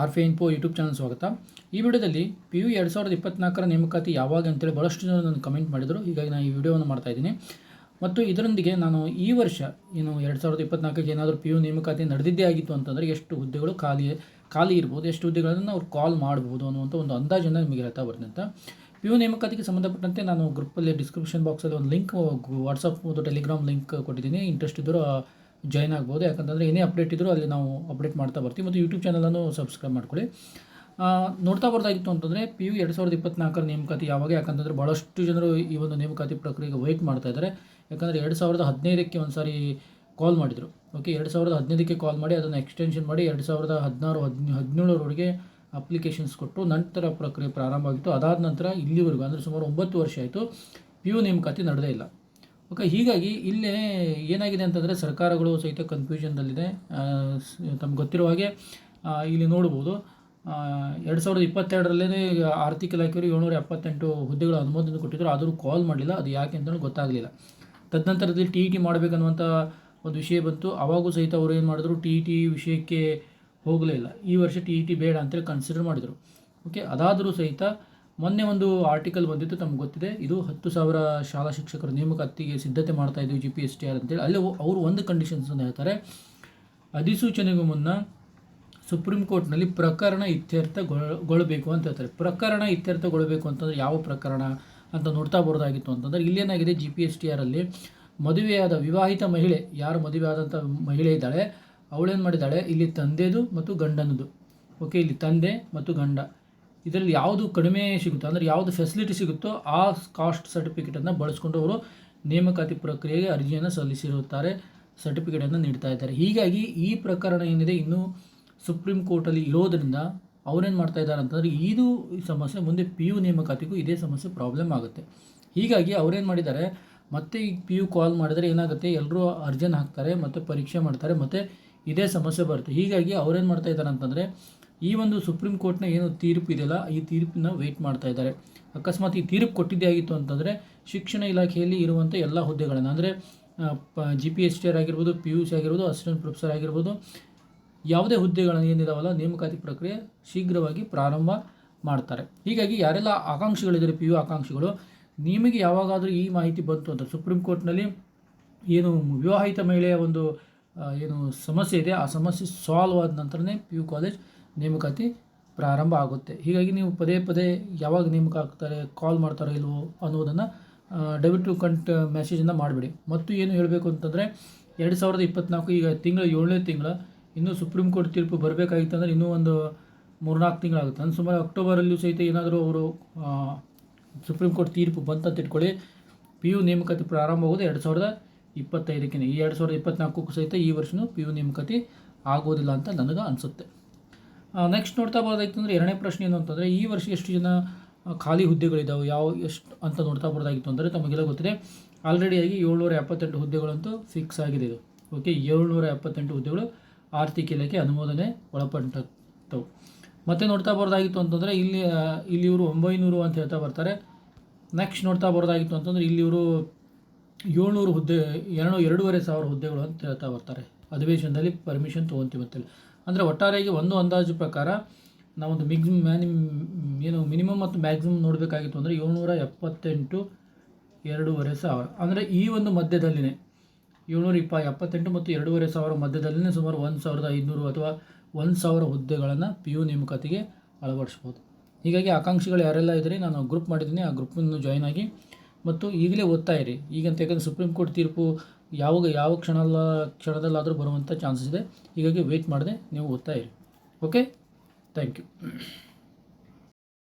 R ಫೆ info YouTube channel ಸ್ವಾಗತ. ಈ ವಿಡಿಯೋದಲ್ಲಿ ಪಿ ಯು ಎರಡು ಸಾವಿರದ ಇಪ್ಪತ್ನಾಲ್ಕರ ನೇಮಕಾತಿ ಯಾವಾಗ ಅಂತೇಳಿ ಭಾಳಷ್ಟು ಜನ ನಾನು ಕಮೆಂಟ್ ಮಾಡಿದರು. ಹೀಗಾಗಿ ನಾನು ಈ ವಿಡಿಯೋವನ್ನು ಮಾಡ್ತಾ ಇದ್ದೀನಿ. ಮತ್ತು ಇದರೊಂದಿಗೆ ನಾನು ಈ ವರ್ಷ ಏನು ಎರಡು ಸಾವಿರದ ಇಪ್ಪತ್ನಾಲ್ಕಕ್ಕೆ ಏನಾದರೂ ಪಿ ಯು ನೇಮಕಾತಿ ನಡೆದಿದ್ದೇ ಆಗಿತ್ತು ಅಂತಂದರೆ ಎಷ್ಟು ಹುದ್ದೆಗಳು ಖಾಲಿ ಖಾಲಿ ಇರ್ಬೋದು, ಎಷ್ಟು ಹುದ್ದೆಗಳನ್ನು ಅವ್ರು ಕಾಲ್ ಮಾಡ್ಬೋದು ಅನ್ನುವಂಥ ಒಂದು ಅಂದಾಜನ್ನು ನಿಮಗೆ ಹೇಳ್ತಾ ಅಂತ. ಪಿ ಯು ನೇಮಕಾತಿಗೆ ಸಂಬಂಧಪಟ್ಟಂತೆ ನಾನು ಗ್ರೂಪಲ್ಲಿ ಡಿಸ್ಕ್ರಿಪ್ಷನ್ ಬಾಕ್ಸಲ್ಲಿ ಒಂದು ಲಿಂಕ್, ವಾಟ್ಸಪ್ ಮತ್ತು ಟೆಲಿಗ್ರಾಮ್ ಲಿಂಕ್ ಕೊಟ್ಟಿದ್ದೀನಿ. ಇಂಟ್ರೆಸ್ಟ್ ಇದ್ದರೂ ಜಾಯ್ನ್ ಆಗ್ಬೋದು. ಯಾಕಂತಂದರೆ ಏನೇ ಅಪ್ಡೇಟ್ ಇದ್ದರೂ ಅಲ್ಲಿ ನಾವು ಅಪ್ಡೇಟ್ ಮಾಡ್ತಾ ಬರ್ತೀವಿ. ಮತ್ತು ಯೂಟ್ಯೂಬ್ ಚಾನಲನ್ನು ಸಬ್ಸ್ಕ್ರೈಬ್ ಮಾಡ್ಕೊಳ್ಳಿ. ನೋಡ್ತಾ ಬರೋದಾಗಿತ್ತು ಅಂತಂದರೆ ಪಿ ಯು ಎರಡು ಸಾವಿರದ ಇಪ್ಪತ್ನಾಲ್ಕರ ನೇಮಕಾತಿ ಯಾವಾಗ? ಯಾಕಂತಂದರೆ ಭಾಳಷ್ಟು ಜನರು ಈ ಒಂದು ನೇಮಕಾತಿ ಪ್ರಕ್ರಿಯೆಗೆ ವೈಟ್ ಮಾಡ್ತಾ ಇದ್ದಾರೆ. ಯಾಕಂದರೆ ಎರಡು ಸಾವಿರದ ಹದಿನೈದಕ್ಕೆ ಒಂದು ಸಾರಿ ಕಾಲ್ ಮಾಡಿದರು. ಓಕೆ ಎರಡು ಸಾವಿರದ ಹದಿನೈದಕ್ಕೆ ಕಾಲ್ ಮಾಡಿ, ಅದನ್ನು ಎಕ್ಸ್ಟೆನ್ಷನ್ ಮಾಡಿ, ಎರಡು ಸಾವಿರದ ಹದಿನಾರು, ಹದಿನ, ಹದಿನೇಳರವರೆಗೆ ಅಪ್ಲಿಕೇಶನ್ಸ್ ಕೊಟ್ಟು ನಂತರ ಪ್ರಕ್ರಿಯೆ ಪ್ರಾರಂಭ ಆಗಿತ್ತು. ಅದಾದ ನಂತರ ಇಲ್ಲಿವರೆಗೂ, ಅಂದರೆ ಸುಮಾರು ಒಂಬತ್ತು ವರ್ಷ ಆಯಿತು ಪಿ ಯು ನೇಮಕಾತಿ ನಡೆದೇ ಇಲ್ಲ. ಓಕೆ ಹೀಗಾಗಿ ಇಲ್ಲೇ ಏನಾಗಿದೆ ಅಂತಂದರೆ ಸರ್ಕಾರಗಳು ಸಹಿತ ಕನ್ಫ್ಯೂಷನ್ದಲ್ಲಿದೆ ತಮ್ಗೆ ಗೊತ್ತಿರುವ ಹಾಗೆ ಇಲ್ಲಿ ನೋಡ್ಬೋದು ಎರಡು ಸಾವಿರದ ಇಪ್ಪತ್ತೆರಡರಲ್ಲೇ ಆರ್ಥಿಕ ಇಲಾಖೆಯವರು ಏಳ್ನೂರ ಎಪ್ಪತ್ತೆಂಟು ಹುದ್ದೆಗಳ ಅನುಮೋದನೆ ಕೊಟ್ಟಿದ್ದರು ಆದರೂ ಕಾಲ್ ಮಾಡಲಿಲ್ಲ. ಅದು ಯಾಕೆ ಅಂತಲೂ ಗೊತ್ತಾಗಲಿಲ್ಲ. ತದನಂತರದಲ್ಲಿ ಟಿ ಇ ಟಿ ಮಾಡಬೇಕನ್ನುವಂಥ ಒಂದು ವಿಷಯ ಬಂತು. ಅವಾಗೂ ಸಹಿತ ಅವರು ಏನು ಮಾಡಿದ್ರು, ಟಿ ಇ ಟಿ ವಿಷಯಕ್ಕೆ ಹೋಗಲೇ ಇಲ್ಲ. ಈ ವರ್ಷ ಟಿ ಇ ಟಿ ಬೇಡ ಅಂತೇಳಿ ಕನ್ಸಿಡರ್ ಮಾಡಿದರು. ಓಕೆ ಅದಾದರೂ ಸಹಿತ ಮೊನ್ನೆ ಒಂದು ಆರ್ಟಿಕಲ್ ಬಂದಿತ್ತು, ತಮ್ಗೆ ಗೊತ್ತಿದೆ? ಇದು ಹತ್ತು ಸಾವಿರ ಶಾಲಾ ಶಿಕ್ಷಕರ ನೇಮಕಾತಿಗೆ ಸಿದ್ಧತೆ ಮಾಡ್ತಾ ಇದ್ದೀವಿ G P S T R ಅಂತೇಳಿ. ಅಲ್ಲಿ ಅವರು ಒಂದು ಕಂಡೀಷನ್ಸ್ ಅಂತ ಹೇಳ್ತಾರೆ. ಅಧಿಸೂಚನೆಗೂ ಮುನ್ನ ಸುಪ್ರೀಂ ಕೋರ್ಟ್ನಲ್ಲಿ ಪ್ರಕರಣ ಇತ್ಯರ್ಥಗೊಳ್ಳಬೇಕು ಅಂತ ಹೇಳ್ತಾರೆ. ಪ್ರಕರಣ ಇತ್ಯರ್ಥಗೊಳ್ಳಬೇಕು ಅಂತಂದರೆ ಯಾವ ಪ್ರಕರಣ ಅಂತ ನೋಡ್ತಾ ಬರೋದಾಗಿತ್ತು ಅಂತಂದರೆ ಇಲ್ಲೇನಾಗಿದೆ ಜಿ ಪಿ ಎಸ್ ಟಿ ಆರಲ್ಲಿ ಮದುವೆಯಾದ ವಿವಾಹಿತ ಮಹಿಳೆ, ಯಾರು ಮದುವೆಯಾದಂಥ ಮಹಿಳೆ ಇದ್ದಾಳೆ, ಅವಳೇನು ಮಾಡಿದ್ದಾಳೆ? ಇಲ್ಲಿ ತಂದೆದು ಮತ್ತು ಗಂಡನದು. ಓಕೆ ಇಲ್ಲಿ ತಂದೆ ಮತ್ತು ಗಂಡ. ಇದರಲ್ಲಿ ಯಾವುದು ಕಡಿಮೆ ಸಿಗುತ್ತೋ, ಅಂದರೆ ಯಾವುದು ಫೆಸಿಲಿಟಿ ಸಿಗುತ್ತೋ ಆ ಕಾಸ್ಟ್ ಸರ್ಟಿಫಿಕೇಟನ್ನು ಬಳಸ್ಕೊಂಡು ಅವರು ನೇಮಕಾತಿ ಪ್ರಕ್ರಿಯೆಗೆ ಅರ್ಜಿಯನ್ನು ಸಲ್ಲಿಸಿರುತ್ತಾರೆ ಸರ್ಟಿಫಿಕೇಟನ್ನು ನೀಡ್ತಾ ಇದ್ದಾರೆ. ಹೀಗಾಗಿ ಈ ಪ್ರಕರಣ ಏನಿದೆ, ಇನ್ನೂ ಸುಪ್ರೀಂ ಕೋರ್ಟಲ್ಲಿ ಇರೋದರಿಂದ ಅವರೇನು ಮಾಡ್ತಾ ಇದ್ದಾರೆ ಅಂತಂದರೆ, ಇದು ಸಮಸ್ಯೆ ಮುಂದೆ ಪಿ ಯು ನೇಮಕಾತಿಗೂ ಇದೇ ಸಮಸ್ಯೆ ಪ್ರಾಬ್ಲಮ್ ಆಗುತ್ತೆ. ಹೀಗಾಗಿ ಅವರೇನು ಮಾಡಿದ್ದಾರೆ, ಮತ್ತೆ ಈ ಪಿ ಯು ಕಾಲ್ ಮಾಡಿದರೆ ಏನಾಗುತ್ತೆ ಎಲ್ಲರೂ ಅರ್ಜಿಯನ್ನು ಹಾಕ್ತಾರೆ, ಮತ್ತು ಪರೀಕ್ಷೆ ಮಾಡ್ತಾರೆ, ಮತ್ತು ಇದೇ ಸಮಸ್ಯೆ ಬರುತ್ತೆ. ಹೀಗಾಗಿ ಅವ್ರೇನು ಮಾಡ್ತಾ ಇದ್ದಾರೆ ಅಂತಂದರೆ ಈ ಒಂದು ಸುಪ್ರೀಂ ಕೋರ್ಟ್ನ ಏನು ತೀರ್ಪು ಇದೆಯಲ್ಲ, ಈ ತೀರ್ಪಿನ ವೆಯ್ಟ್ ಮಾಡ್ತಾ ಇದ್ದಾರೆ. ಅಕಸ್ಮಾತ್ ಈ ತೀರ್ಪು ಕೊಟ್ಟಿದ್ದೇ ಆಗಿತ್ತು ಅಂತಂದರೆ ಶಿಕ್ಷಣ ಇಲಾಖೆಯಲ್ಲಿ ಇರುವಂಥ ಎಲ್ಲ ಹುದ್ದೆಗಳನ್ನು, ಅಂದರೆ G P S T R ಆಗಿರ್ಬೋದು ಪಿ ಯು ಸಿ ಆಗಿರ್ಬೋದು ಅಸಿಸ್ಟೆಂಟ್ ಪ್ರೊಫೆಸರ್ ಆಗಿರ್ಬೋದು, ಯಾವುದೇ ಹುದ್ದೆಗಳನ್ನು ಏನಿದಾವಲ್ಲ, ನೇಮಕಾತಿ ಪ್ರಕ್ರಿಯೆ ಶೀಘ್ರವಾಗಿ ಪ್ರಾರಂಭ ಮಾಡ್ತಾರೆ. ಹೀಗಾಗಿ ಯಾರೆಲ್ಲ ಆಕಾಂಕ್ಷಿಗಳಿದ್ದಾರೆ ಪಿ ಯು ಆಕಾಂಕ್ಷಿಗಳು, ನಿಮಗೆ ಯಾವಾಗಾದರೂ ಈ ಮಾಹಿತಿ ಬಂತು ಅಂತ ಸುಪ್ರೀಂ ಕೋರ್ಟ್ನಲ್ಲಿ ಏನು ವಿವಾಹಿತ ಮಹಿಳೆಯ ಒಂದು ಏನು ಸಮಸ್ಯೆ ಇದೆ, ಆ ಸಮಸ್ಯೆ ಸಾಲ್ವ್ ಆದ ನಂತರನೇ ಪಿ ಯು ಕಾಲೇಜ್ ನೇಮಕಾತಿ ಪ್ರಾರಂಭ ಆಗುತ್ತೆ. ಹೀಗಾಗಿ ನೀವು ಪದೇ ಪದೇ ಯಾವಾಗ ನೇಮಕ ಆಗ್ತಾರೆ ಕಾಲ್ ಮಾಡ್ತಾರೋ ಇಲ್ವೋ ಅನ್ನೋದನ್ನು ದಯವಿಟ್ಟು ಕಂಟ್ ಮೆಸೇಜನ್ನು ಮಾಡಿಬಿಡಿ. ಮತ್ತು ಏನು ಹೇಳಬೇಕು ಅಂತಂದರೆ, ಎರಡು ಸಾವಿರದ ಇಪ್ಪತ್ನಾಲ್ಕು ಈಗ ತಿಂಗಳ ಏಳನೇ ತಿಂಗಳ, ಇನ್ನೂ ಸುಪ್ರೀಂ ಕೋರ್ಟ್ ತೀರ್ಪು ಬರಬೇಕಾಗಿತ್ತು ಅಂದರೆ ಇನ್ನೂ ಒಂದು ಮೂರ್ನಾಲ್ಕು ತಿಂಗಳಾಗುತ್ತೆ ಅಂದ್ರೆ ಸುಮಾರು ಅಕ್ಟೋಬರಲ್ಲೂ ಸಹಿತ ಏನಾದರೂ ಅವರು ಸುಪ್ರೀಂ ಕೋರ್ಟ್ ತೀರ್ಪು ಬಂತಂತ ಇಟ್ಕೊಳ್ಳಿ. ಪಿ ಯು ನೇಮಕಾತಿ ಪ್ರಾರಂಭ ಆಗೋದು ಎರಡು ಸಾವಿರದ ಇಪ್ಪತ್ತೈದಕ್ಕೆ ಈ ಎರಡು ಸಾವಿರದ ಇಪ್ಪತ್ನಾಲ್ಕಕ್ಕೂ ಸಹಿತ ಈ ವರ್ಷವೂ ಪಿ ಯು ನೇಮಕಾತಿ ಆಗೋದಿಲ್ಲ ಅಂತ ನನಗೆ ಅನಿಸುತ್ತೆ. ನೆಕ್ಸ್ಟ್ ನೋಡ್ತಾ ಬರೋದಾಗಿತ್ತು ಅಂದರೆ ಎರಡನೇ ಪ್ರಶ್ನೆ ಏನು ಅಂತಂದರೆ, ಈ ವರ್ಷ ಎಷ್ಟು ಜನ ಖಾಲಿ ಹುದ್ದೆಗಳಿದ್ದಾವೆ ಯಾವ, ಎಷ್ಟು ಅಂತ ನೋಡ್ತಾ ಬರೋದಾಗಿತ್ತು ಅಂದರೆ ತಮಗೆಲ್ಲ ಗೊತ್ತಿದೆ. ಆಲ್ರೆಡಿಯಾಗಿ ಏಳ್ನೂರ ಎಪ್ಪತ್ತೆಂಟು ಹುದ್ದೆಗಳಂತೂ ಫಿಕ್ಸ್ ಆಗಿದೆ ಇದು. ಓಕೆ ಏಳ್ನೂರ ಎಪ್ಪತ್ತೆಂಟು ಹುದ್ದೆಗಳು ಆರ್ಥಿಕ ಇಲಾಖೆ ಅನುಮೋದನೆ ಒಳಪಟ್ಟವು ಮತ್ತೆ ನೋಡ್ತಾ ಬರೋದಾಗಿತ್ತು ಅಂತಂದರೆ, ಇಲ್ಲಿ ಇಲ್ಲಿ ಇವರು ಒಂಬೈನೂರು ಅಂತ ಹೇಳ್ತಾ ಬರ್ತಾರೆ. ನೆಕ್ಸ್ಟ್ ನೋಡ್ತಾ ಬರೋದಾಗಿತ್ತು ಅಂತಂದರೆ, ಇಲ್ಲಿ ಇವರು ಏಳ್ನೂರು ಹುದ್ದೆ, ಎರಡು, ಎರಡೂವರೆ ಸಾವಿರ ಹುದ್ದೆಗಳು ಅಂತ ಹೇಳ್ತಾ ಬರ್ತಾರೆ. ಅಧಿವೇಶನದಲ್ಲಿ ಪರ್ಮಿಷನ್ ತೊಗೊತೀವಿ ಅಂತೇಳಿ. ಅಂದರೆ ಒಟ್ಟಾರೆಯಾಗಿ ಒಂದು ಅಂದಾಜು ಪ್ರಕಾರ ನಾವೊಂದು ಮಿಗ್ ಮ್ಯಾನಿಮ್, ಏನು ಮಿನಿಮಮ್ ಮತ್ತು ಮ್ಯಾಕ್ಸಿಮಮ್ ನೋಡಬೇಕಾಗಿತ್ತು ಅಂದರೆ ಏಳ್ನೂರ ಎಪ್ಪತ್ತೆಂಟು ಎರಡೂವರೆ ಸಾವಿರ. ಅಂದರೆ ಈ ಒಂದು ಮಧ್ಯದಲ್ಲಿನೇ, ಏಳ್ನೂರ ಇಪ್ಪ, ಎಪ್ಪತ್ತೆಂಟು ಮತ್ತು ಎರಡೂವರೆ ಸಾವಿರ ಮಧ್ಯದಲ್ಲಿನೇ ಸುಮಾರು ಒಂದು ಸಾವಿರದ ಐದುನೂರು ಅಥವಾ ಒಂದು ಸಾವಿರ ಹುದ್ದೆಗಳನ್ನು ಪಿ ಯು ನೇಮಕಾತಿಗೆ ಅಳವಡಿಸ್ಬೋದು. ಹೀಗಾಗಿ ಆಕಾಂಕ್ಷಿಗಳು ಯಾರೆಲ್ಲ ಇದ್ದರೆ ನಾನು ಗ್ರೂಪ್ ಮಾಡಿದ್ದೀನಿ, ಆ ಗ್ರೂಪನ್ನು ಜಾಯ್ನ್ ಆಗಿ ಮತ್ತು ಈಗಲೇ ಓದ್ತಾ ಇರಿ. ಈಗಂತ ಯಾಕಂದರೆ ಸುಪ್ರೀಂ ಕೋರ್ಟ್ ತೀರ್ಪು ಯಾವಾಗ ಯಾವ ಕ್ಷಣಲ್ಲ, ಕ್ಷಣದಲ್ಲಾದರೂ ಬರುವಂಥ ಚಾನ್ಸಸ್ ಇದೆ. ಹೀಗಾಗಿ ವೆಯ್ಟ್ ಮಾಡದೆ, ನೀವು ಓದ್ತಾ ಇರಿ. Okay thank you